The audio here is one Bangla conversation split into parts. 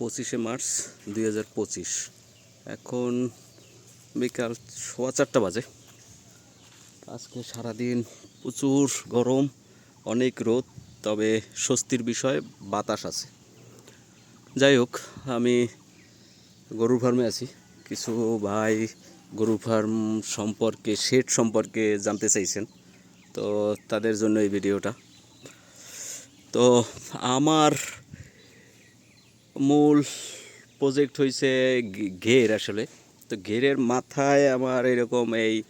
পঁচিশে মার্চ দুই হাজার পঁচিশ। এখন বিকাল সোয়া চারটা বাজে। আজকে সারাদিন প্রচুর গরম, অনেক রোদ, তবে স্বস্তির বিষয় বাতাস আছে। যাই হোক, আমি গরুর ফার্মে আছি। কিছু ভাই গরু ফার্ম সম্পর্কে, শেড সম্পর্কে জানতে চাইছেন। তো তাদের জন্য এই ভিডিওটা। তো আমার মূল প্রজেক্ট হয়েছে ঘের আসলে। তো ঘেরের মাথায় আমার এরকম এই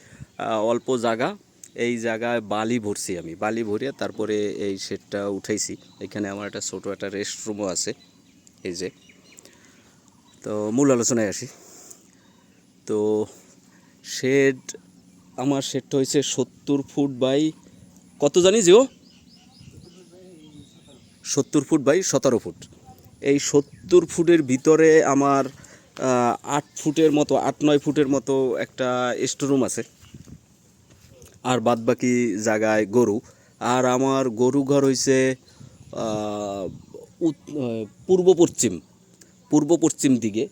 অল্প জায়গা। এই জায়গায় বালি ভরছি আমি। বালি ভরিয়ে তারপরে এই শেডটা উঠাইছি। এখানে আমার একটা ছোটো একটা রেস্ট রুমও আছে। এই যে। তো মূল আলোচনায় আসি। তো শেড আমার শেডটা হয়েছে সত্তর ফুট বাই কত জানি জিও? সত্তর ফুট বাই সতেরো ফুট। এই সত্তর ফুটের ভিতরে আমার আট ফুটের মতো আট নয় ফুটের মতো একটা স্টোরুম আছে। আর বাদবাকি জায়গায় গরু। আর আমার গরু ঘর আহ, পূর্ব পশ্চিম পূর্ব পশ্চিম দিকে।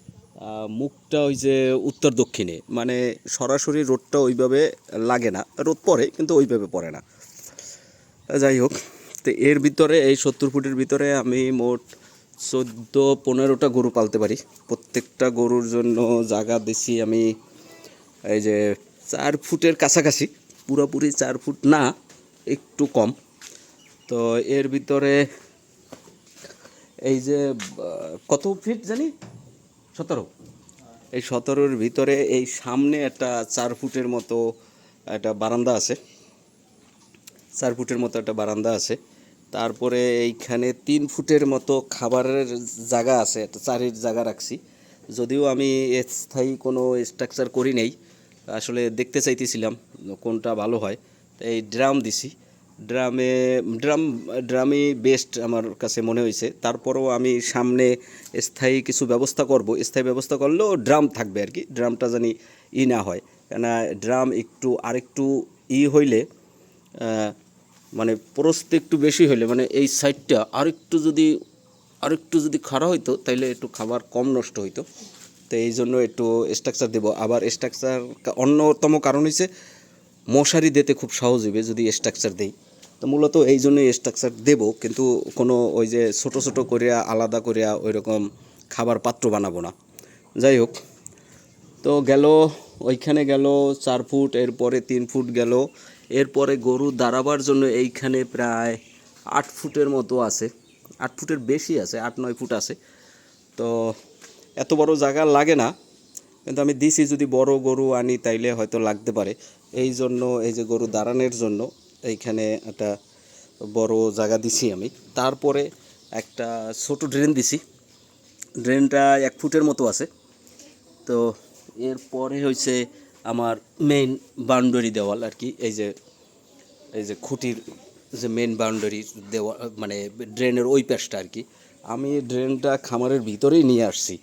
মুখটা হইছে উত্তর দক্ষিণে। মানে সরাসরি রোদটা ওইভাবে লাগে না। রোদ পড়ে কিন্তু ওইভাবে পড়ে না। যাই হোক তো এর ভিতরে এই সত্তর ফুটের ভিতরে আমি মোট চোদ্দ, পনেরোটা গরু পালতে পারি। প্রত্যেকটা গরুর জন্য জায়গা দিছি আমি, এই যে চার ফুটের কাছাকাছি। পুরোপুরি চার ফুট না, একটু কম। তো এর ভিতরে এই যে, কত ফিট জানি? সতেরো। এই সতেরোর ভিতরে এই সামনে একটা চার ফুটের মতো একটা বারান্দা আছে। চার ফুটের মতো একটা বারান্দা আছে। তারপরে এইখানে তিন ফুটের মতো খাবারের জায়গা আছে চারির জায়গা রাখছি। যদিও আমি স্থায়ী কোনো স্ট্রাকচার করি নেই, আসলে দেখতে চাইতেছিলাম কোনটা ভালো হয়। এই ড্রাম দিছি। ড্রামে, ড্রাম, ড্রামই বেস্ট আমার কাছে মনে হয়েছে। তারপরেও আমি সামনে স্থায়ী কিছু ব্যবস্থা করব। স্থায়ী ব্যবস্থা করলেও ড্রাম থাকবে আর কি, ড্রামটা জানি ই না হয়। কেন ড্রাম একটু আরেকটু ই হইলে মানে প্রস্ত একটু বেশি হলে মানে এই সাইডটা আরেকটু যদি আরেকটু যদি খাড়া হইতো, তাইলে একটু খাবার কম নষ্ট হইতো। তো এই জন্য একটু স্ট্রাকচার দেবো। আবার স্ট্রাকচার অন্যতম কারণ হচ্ছে মশারি দিতে খুব সহজ হবে যদি স্ট্রাকচার দেই। তো মূলত এই জন্যই স্ট্রাকচার দেবো, কিন্তু কোনো ওই যে ছোট ছোট করিয়া, আলাদা করিয়া ওই রকম খাবার পাত্র বানাবো না। যাই হোক, তো গেল, ওইখানে গেল চার ফুট, এরপরে তিন ফুট গেল। এরপরে গরু দাঁড়াবার জন্য এইখানে প্রায় আট ফুটের মতো আছে। আট ফুটের বেশি আছে, আট নয় ফুট আছে। তো এত বড় জায়গা লাগে না, কিন্তু আমি দিছি যদি বড় গরু আনি তাইলে হয়তো লাগতে পারে। এই জন্য, এই যে গরু দাঁড়ানোর জন্য এইখানে একটা বড় জায়গা দিছি আমি। তারপরে একটা ছোট ড্রেন দিছি। ড্রেনটা এক ফুটের মতো আছে। তো এরপরে হয়েছে আমার মেইন বাউন্ডারি দেওয়াল আর কি। এই যে এই যে খুঁটির যে মেন বাউন্ডারি দেওয়া মানে ড্রেনের ওই পাশটা আর কি। আমি ড্রেনটা খামারের ভিতরেই নিয়ে আসছি।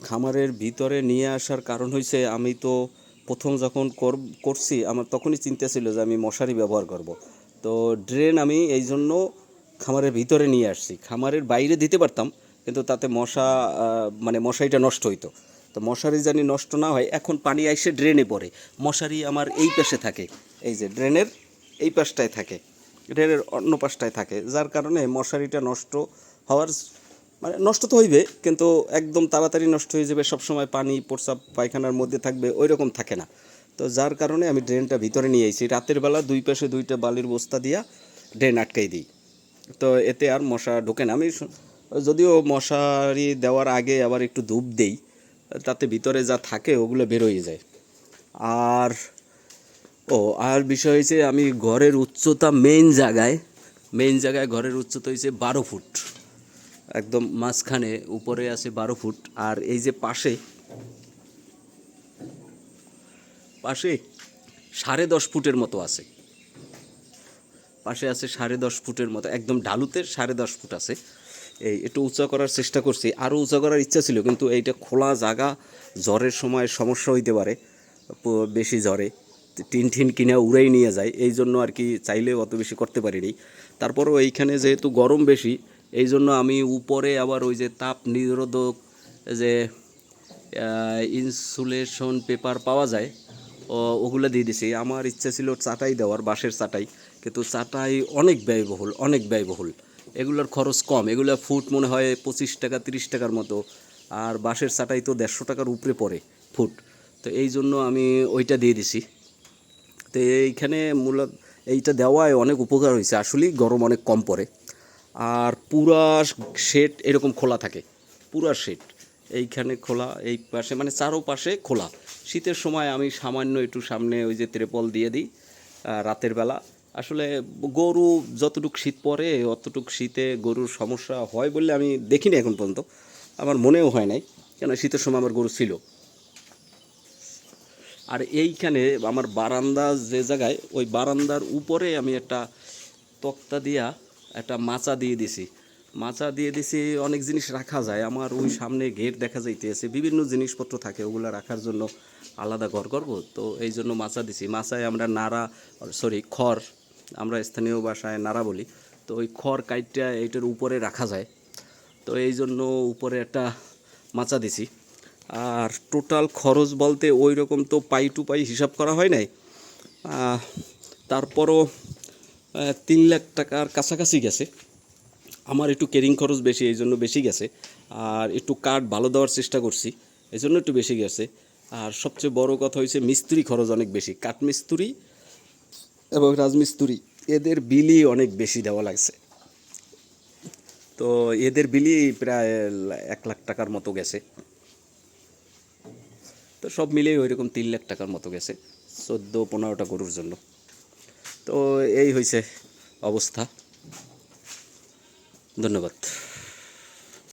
খামারের ভিতরে নিয়ে আসার কারণ হয়েছে আমি তো প্রথম যখন কর- করছি, আমার তখনই চিন্তা ছিল যে আমি মশারি ব্যবহার করব। তো ড্রেন আমি এই জন্য খামারের ভিতরে নিয়ে আসছি। খামারের বাইরে দিতে পারতাম, কিন্তু তাতে মশা মানে মশারিটা নষ্ট হইতো। তো মশারি জানি নষ্ট না হয়, এখন পানি আইসে ড্রেনে পড়ে। মশারি আমার এই পাশে থাকে, এই যে ড্রেনের এই পাশটায় থাকে, ড্রেনের অন্য পাশটায় থাকে, যার কারণে মশারিটা নষ্ট হওয়ার মানে নষ্ট তো হইবে, কিন্তু একদম তাড়াতাড়ি নষ্ট হয়ে যাবে, সবসময় পানি প্রস্রাব পায়খানার মধ্যে থাকবে ওই রকম থাকে না। তো যার কারণে আমি ড্রেনটা ভিতরে নিয়ে আইছি, রাতের বেলা দুই পাশে দুইটা বালির বস্তা দিয়া ড্রেন আটকাই দিই। তো এতে আর মশা ঢোকে না, আমি যদিও মশারি দেওয়ার আগে আবার একটু ধূপ দেই তাতে ভিতরে যা থাকে, ওগুলো বেরোয় যায়। আর, ও, আর বিষয় হয়েছে আমি ঘরের উচ্চতা মেইন জায়গায় মেইন জায়গায় ঘরের উচ্চতা হয়েছে বারো ফুট। একদম মাঝখানে, উপরে আছে বারো ফুট। আর এই যে পাশে পাশে সাড়ে দশ ফুটের মতো আছে। পাশে আছে সাড়ে দশ ফুটের মতো, একদম ঢালুতে সাড়ে দশ ফুট আছে। এই একটু উঁচা করার চেষ্টা করছি। আরও উঁচা করার ইচ্ছা ছিল, কিন্তু এইটা খোলা জায়গা, জ্বরের সময় সমস্যা হইতে পারে বেশি জ্বরে, টিন ঠিন কিনে উড়াই নিয়ে যায়, এই জন্য আর কি চাইলেও অত বেশি করতে পারিনি। তারপরেও এইখানে যেহেতু গরম বেশি, এই জন্য আমি উপরে আবার ওই যে তাপ নিরোধক যে ইনসুলেশন পেপার পাওয়া যায় ওগুলো দিয়ে দিছি। আমার ইচ্ছা ছিল চাটাই দেওয়ার, বাঁশের চাটাই, কিন্তু চাটাই অনেক ব্যয়বহুল অনেক ব্যয়বহুল। এগুলোর খরচ কম। এগুলো ফুট মনে হয় পঁচিশ টাকা, তিরিশ টাকার মতো। আর বাঁশের চাটাই তো দেড়শো টাকার উপরে পড়ে ফুট। তো এই জন্য আমি ওইটা দিয়ে দিছি। তো এইখানে মূলত এইটা দেওয়ায় অনেক উপকার হয়েছে। আসলেই গরম অনেক কম পড়ে। আর পুরা শেড এরকম খোলা থাকে। পুরা শেড। এইখানে খোলা, এই পাশে মানে চারো পাশে খোলা। শীতের সময় আমি সামান্য একটু সামনে ওই যে ত্রেপল দিয়ে দিই রাতের বেলা। আসলে গরু যতটুক শীত পড়ে, অতটুক শীতে গরুর সমস্যা হয় বলে আমি দেখিনি এখন পর্যন্ত। আমার মনেও হয় নাই কেন শীতের সময় আমার গরু ছিল। আর এইখানে আমার বারান্দা যে জায়গায়, ওই বারান্দার উপরে আমি একটা তক্তা দিয়া একটা মাচা দিয়ে দিছি। মাচা দিয়ে দিছি, অনেক জিনিস রাখা যায়। আমার ওই সামনে গেট দেখা যাইতেছে, বিভিন্ন জিনিসপত্র থাকে, ওগুলো রাখার জন্য আলাদা ঘর করব, তো এই জন্য মাচা দিছি। মাচায় আমরা নাড়া সরি খড় আমরা স্থানীয় ভাষায় নাড়া বলি, তো ওই খড় কাইটটা এইটার উপরে রাখা যায়। তো এই জন্য উপরে একটা মাচা দিছি। আর টোটাল খরচ বলতে ওই রকম তো পাই টু পাই হিসাব করা হয় নাই। তারপরও তিন লাখ টাকার কাছাকাছি গেছে। আমার একটু কেরিং খরচ বেশি, এই জন্য বেশি গেছে। আর একটু কাঠ ভালো দেওয়ার চেষ্টা করছি, এই জন্য একটু বেশি গেছে। আর সবচেয়ে বড় কথা হয়েছে মিস্ত্রি খরচ অনেক বেশি। কাঠ মিস্ত্রি এবং রাজমিস্ত্রি, এদের বিলই অনেক বেশি দেওয়া লাগছে। তো এদের বিলি প্রায় এক লাখ টাকার মতো গেছে। তো সব মিলিয়ে ওই রকম তিন লাখ টাকার মতো গেছে, চোদ্দ, পনেরোটা গরুর জন্য। তো এই হয়েছে অবস্থা। ধন্যবাদ।